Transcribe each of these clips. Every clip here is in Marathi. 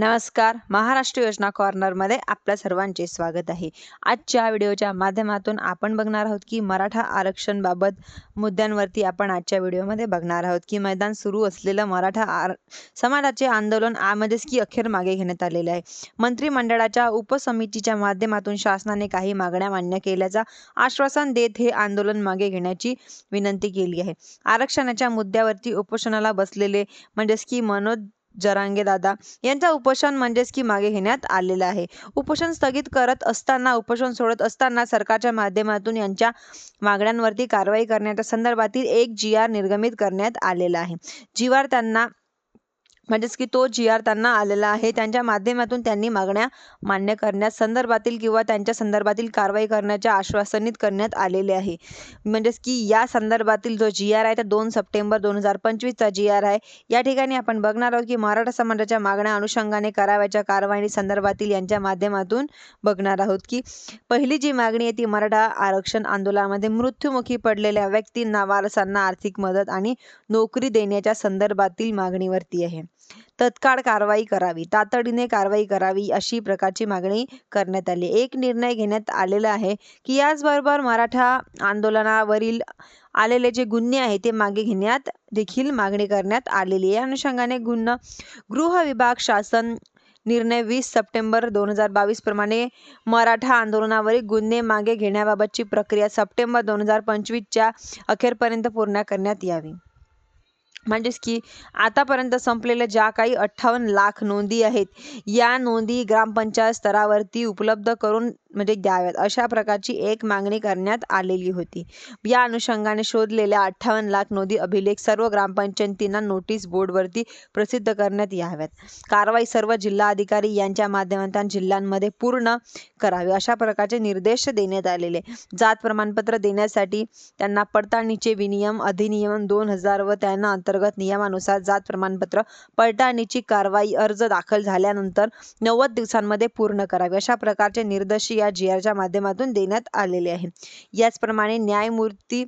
नमस्कार. महाराष्ट्र योजना कॉर्नरमध्ये आपल्या सर्वांचे स्वागत आहे. आजच्या व्हिडिओच्या माध्यमातून आपण बघणार आहोत की मराठा आरक्षणबाबत मुद्द्यांवरती आपण आजच्या व्हिडिओमध्ये बघणार आहोत की मैदान सुरू असलेलं मराठा आर समाजाचे आंदोलन आमध्येच की अखेर मागे घेण्यात आलेले आहे. मंत्रिमंडळाच्या उपसमितीच्या माध्यमातून शासनाने काही मागण्या मान्य केल्याचा आश्वासन देत हे आंदोलन मागे घेण्याची विनंती केली आहे. आरक्षणाच्या मुद्द्यावरती उपोषणाला बसलेले म्हणजेच की मनोज जरांगे दादा. यांचा उपोषण म्हणजेच की मागे घेण्यात आलेलं आहे. उपोषण स्थगित करत असताना उपोषण सोडत असताना सरकारच्या माध्यमातून यांच्या मागण्यांवरती कारवाई करण्याच्या संदर्भातील एक जी आर निर्गमित करण्यात आलेला आहे. जी आर त्यांना म्हणजेच की तो जी आर त्यांना आलेला आहे त्यांच्या माध्यमातून त्यांनी मागण्या मान्य करण्यास संदर्भातील किंवा त्यांच्या संदर्भातील कारवाई करण्याच्या आश्वासनित करण्यात आलेले आहे. म्हणजेच की या संदर्भातील जो जी आर आहे तर दोन सप्टेंबर दोन हजार पंचवीसचा जी आर आहे. या ठिकाणी आपण बघणार आहोत की मराठा समाजाच्या मागण्या अनुषंगाने करावयाच्या कारवाई संदर्भातील यांच्या माध्यमातून बघणार आहोत की पहिली जी मागणी आहे ती मराठा आरक्षण आंदोलनामध्ये मृत्युमुखी पडलेल्या व्यक्तींना वारसांना आर्थिक मदत आणि नोकरी देण्याच्या संदर्भातील मागणीवरती आहे. तत्काळ कारवाई करावी तातडीने कारवाई करावी अशी प्रकारची मागणी करण्यात आली. एक निर्णय घेण्यात आलेला आहे की याचबरोबर मराठा आंदोलनावरील आलेले जे गुन्हे आहे ते मागे घेण्यात देखील मागणी करण्यात आलेली आहे. या अनुषंगाने गुन्हा गृह विभाग शासन निर्णय वीस सप्टेंबर दोन हजार बावीस प्रमाणे मराठा आंदोलनावरील गुन्हे मागे घेण्याबाबतची प्रक्रिया सप्टेंबर दोन हजार पंचवीसच्या अखेरपर्यंत पूर्ण करण्यात यावी. म्हणजेच की आतापर्यंत संपलेल्या ज्या काही अठ्ठावन्न लाख नोंदी आहेत या नोंदी ग्रामपंचायत स्तरावरती उपलब्ध करून म्हणजे द्याव्यात अशा प्रकारची एक मागणी करण्यात आलेली होती. या अनुषंगाने शोधलेल्या अठ्ठावन्न लाख नोंदी अभिलेख सर्व ग्रामपंचायतींना नोटीस बोर्डवरती प्रसिद्ध करण्यात याव्यात. कारवाई सर्व जिल्हाधिकारी यांच्या माध्यमातून जिल्ह्यांमध्ये पूर्ण करावी अशा प्रकारचे निर्देश देण्यात आलेले. जात प्रमाणपत्र देण्यासाठी त्यांना पडताळणीचे विनियम अधिनियम दोन हजार व त्यांना अंतर्गत नियमानुसार जात प्रमाणपत्र पडताळणीची कारवाई अर्ज दाखल झाल्यानंतर नव्वद दिवसांमध्ये पूर्ण करावी अशा प्रकारचे निर्देश या जी आरच्या माध्यमातून देण्यात आलेले आहे. याचप्रमाणे न्यायमूर्ती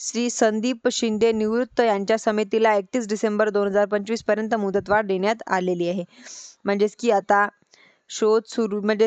श्री संदीप शिंदे निवृत्त यांच्या समितीला एकतीस डिसेंबर दोन हजार पंचवीसपर्यंत मुदतवाढ देण्यात आलेली आहे. म्हणजेच की आता शोध सुरू म्हणजे